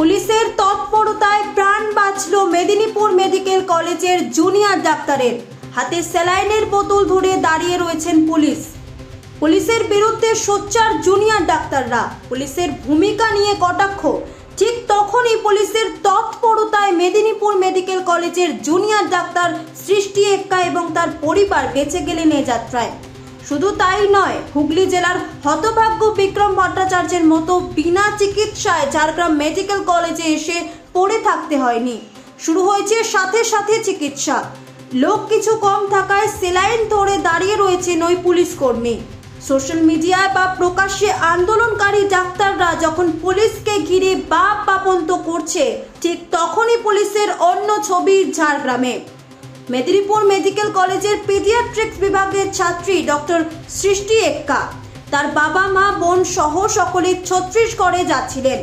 পুলিশের তৎপরতায় প্রাণ বাঁচল মেদিনীপুর মেডিকেল কলেজের জুনিয়র ডাক্তারের। হাতে স্যালাইনের বোতল ধরে দাঁড়িয়ে রয়েছেন পুলিশ। পুলিশের বিরুদ্ধে সোচ্চার জুনিয়র ডাক্তাররা। পুলিশের ভূমিকা নিয়ে কটাক্ষ। ঠিক তখনই পুলিশের তৎপরতায় Medinipur medical college junior doctor Srishti Ekka এবং তার পরিবার বেঁচে গেলেন এ যাত্রায়। শুধু তাই নয়, হুগলি জেলার হতভাগ্য বিক্রম ভট্টাচার্যের মতো বিনা চিকিৎসায় ঝাড়গ্রাম মেডিকেল কলেজে এসে পড়ে থাকতে হয়নি। শুরু হয়েছে সাথে সাথে চিকিৎসা। লোক কিছু কম থাকায় সেলাইন ধরে দাঁড়িয়ে রয়েছেন ওই পুলিশ কর্মী। সোশ্যাল মিডিয়ায় বা প্রকাশ্যে আন্দোলনকারী ডাক্তাররা যখন পুলিশকে ঘিরে বাপ বাপন্ত করছে, ঠিক তখনই পুলিশের অন্য ছবি ঝাড়গ্রামে। মেদিনীপুর মেডিকেল কলেজের পিডিয়াট্রিক্স বিভাগের ছাত্রী ডক্টর সৃষ্টি এক্কা। তার বাবা, মা, বোন সহ সকলে ছত্রিশগড়ে যাচ্ছিলেন।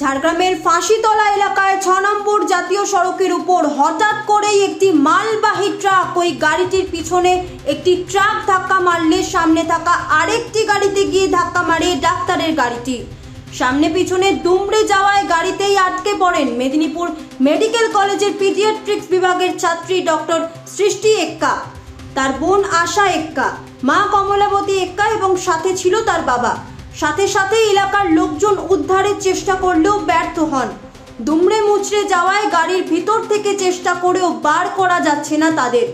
ঝাড়গ্রামের ফাঁসিতলা এলাকায় ছ নম্বর জাতীয় সড়কের উপর হঠাৎ করেই একটি মালবাহী ট্রাক ওই গাড়িটির পিছনে একটি ট্রাক ধাক্কা মারলে সামনে থাকা আরেকটি গাড়িতে গিয়ে ধাক্কা মারে ডাক্তারের গাড়িটি। সামনে পিছনে দুমড়ে যাওয়ায় গাড়িতেই আটকে পড়েন মেদিনীপুর মেডিকেল কলেজের পিডিয়াট্রিক্স বিভাগের ছাত্রী ডক্টর সৃষ্টি এক্কা। তার বোন আশা এক্কা। মা কমলাবতী এক্কা এবং সাথে ছিল তার বাবা। সাথে সাথে এলাকার লোকজন উদ্ধারের চেষ্টা করলেও ব্যর্থ হন। দুমড়ে মুচড়ে যাওয়ায় গাড়ির ভিতর থেকে চেষ্টা করেও বার করা যাচ্ছে না তাদের।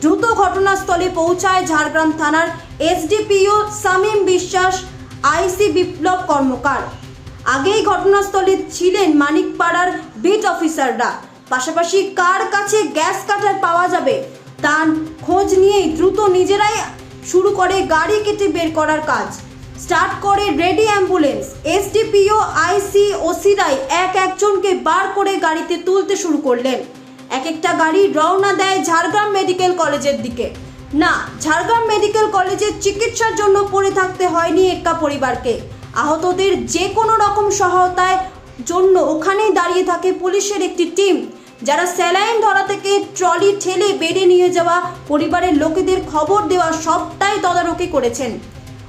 দ্রুত ঘটনাস্থলে পৌঁছায় ঝাড়গ্রাম থানার এসডিপিও সামিম বিশ্বাস, আইসি বিপ্লব কর্মকার। আগেই ঘটনাস্থলে ছিলেন মানিকপাড়ার বিট অফিসাররা। পাশাপাশি কার কাছে গ্যাস কাটার পাওয়া যাবে তার খোঁজ নিয়েই দ্রুত নিজেরাই শুরু করে গাড়ি কেটে বের করার কাজ। স্টার্ট করে রেডি অ্যাম্বুলেন্স। এসডিপিও, আইসি, ওসিরাই এক একজনকে বার করে গাড়িতে তুলতে শুরু করলেন। এক একটা গাড়ি রওনা দেয় ঝাড়গ্রাম মেডিকেল কলেজের দিকে। না, ঝাড়গ্রাম মেডিকেল কলেজের চিকিৎসার জন্য পড়ে থাকতে হয়নি এক্কা পরিবারকে। আহতদের যে কোনো রকম সহায়তায় জন্য ওখানেই দাঁড়িয়ে থাকে পুলিশের একটি টিম, যারা স্যালাইন ধরা থেকে ট্রলি ঠেলে বেডে নিয়ে যাওয়া পরিবারের লোকেদের খবর দেওয়া সবটাই তদারকি করেছেন।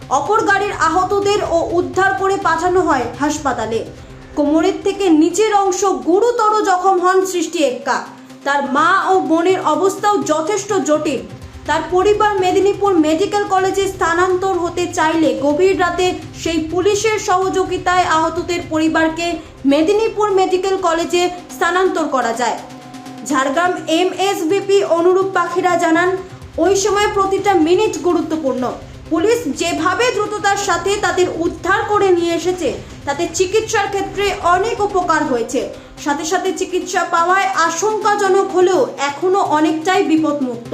অপর গাড়ির আহতদের ও উদ্ধার করে পাঠানো হয় হাসপাতালে। কোমরের থেকে নিচের অংশ গুরুতর জখম হন সৃষ্টি এক্কা। তার মা ও বোনের অবস্থাও যথেষ্ট জটিল। তার পরিবার মেদিনীপুর মেডিকেল কলেজে স্থানান্তর হতে চাইলে গভীর রাতে সেই পুলিশের সহযোগিতায় আহতদের পরিবারকে মেদিনীপুর মেডিকেল কলেজে স্থানান্তর করা যায়। ঝাড়গ্রাম এমএসবিপি অনুরূপ পাখিরা জানান, ওই সময় প্রতিটা মিনিট গুরুত্বপূর্ণ। পুলিশ যেভাবে দ্রুততার সাথে তাদের উদ্ধার করে নিয়ে এসেছে, তাতে চিকিৎসার ক্ষেত্রে অনেক উপকার হয়েছে। সাথে সাথে চিকিৎসা পাওয়ায় আশঙ্কাজনক হলেও এখনও অনেকটাই বিপদমুক্ত।